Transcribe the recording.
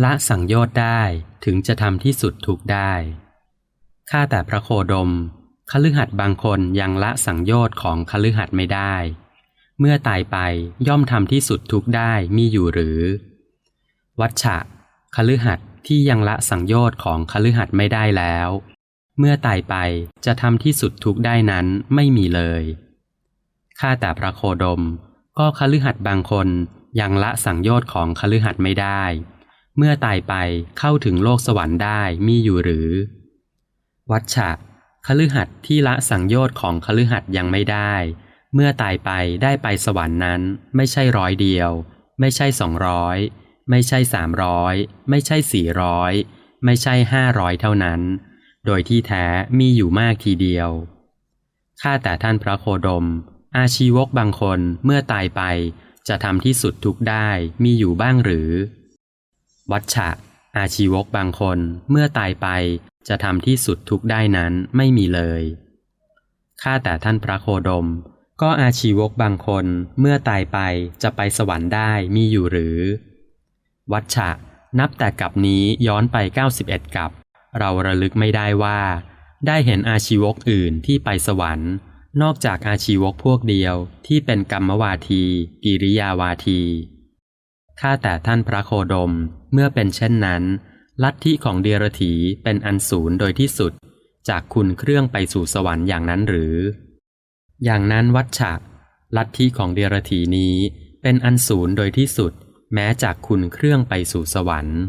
ละสังโยชน์ได้ถึงจะทำที่สุดทุกได้ข้าแต่พระโคดมคฤหัสถ์บางคนยังละสังโยชน์ของคฤหัสถ์ไม่ได้ เมื่อตายไปย่อมทำที่สุดทุกได้มีอยู่หรือ วัชชะคฤหัสถ์ที่ยังละสังโยชน์ของคฤหัสถ์ไม่ได้แล้ว เมื่อตายไปจะทำที่สุดทุกได้นั้นไม่มีเลยข้าแต่พระโคดม ก็คฤหัสถ์บางคนยังละสังโยชน์ของคฤหัสถ์ไม่ได้ เมื่อตายไปเข้าถึงโลกสวรรค์ได้มีอยู่หรือ วัชชะคฤหัสถ์ที่ละสังโยชน์ของคฤหัสถ์ยังไม่ได้ เมื่อตายไปได้ไปสวรรค์นั้น ไม่ใช่ร้อยเดียว ไม่ใช่สองร้อยไม่ใช่สามร้อยไม่ใช่สี่ร้อยไม่ใช่ห้าร้อยเท่านั้น โดยที่แท้มีอยู่มากทีเดียว ข้าแต่ท่านพระโคดม อาชีวกบางคนเมื่อตายไปจะทำที่สุดทุกได้มีอยู่บ้างหรือ วัชชะ อาชีวกบางคนเมื่อตายไปจะทำที่สุดทุกได้นั้นไม่มีเลย ข้าแต่ท่านพระโคดม ก็อาชีวกบางคนเมื่อตายไปจะไปสวรรค์ได้มีอยู่หรือ วัชชะ นับแต่กับนี้ย้อนไป 91กับ เราระลึกไม่ได้ว่า ได้เห็นอาชีวกอื่นที่ไปสวรรค์นอกจากอาชีวกพวกเดียวที่เป็นกรรมวาที กิริยาวาที ข้าแต่ท่านพระโคดม เมื่อเป็นเช่นนั้น ลัทธิของเดียรถีเป็นอันศูนย์โดยที่สุด จากคุณเครื่องไปสู่สวรรค์อย่างนั้นหรือ อย่างนั้นวัชชะลัทธิของเดียรถีนี้เป็นอันศูนย์โดยที่สุด แม้จากคุณเครื่องไปสู่สวรรค์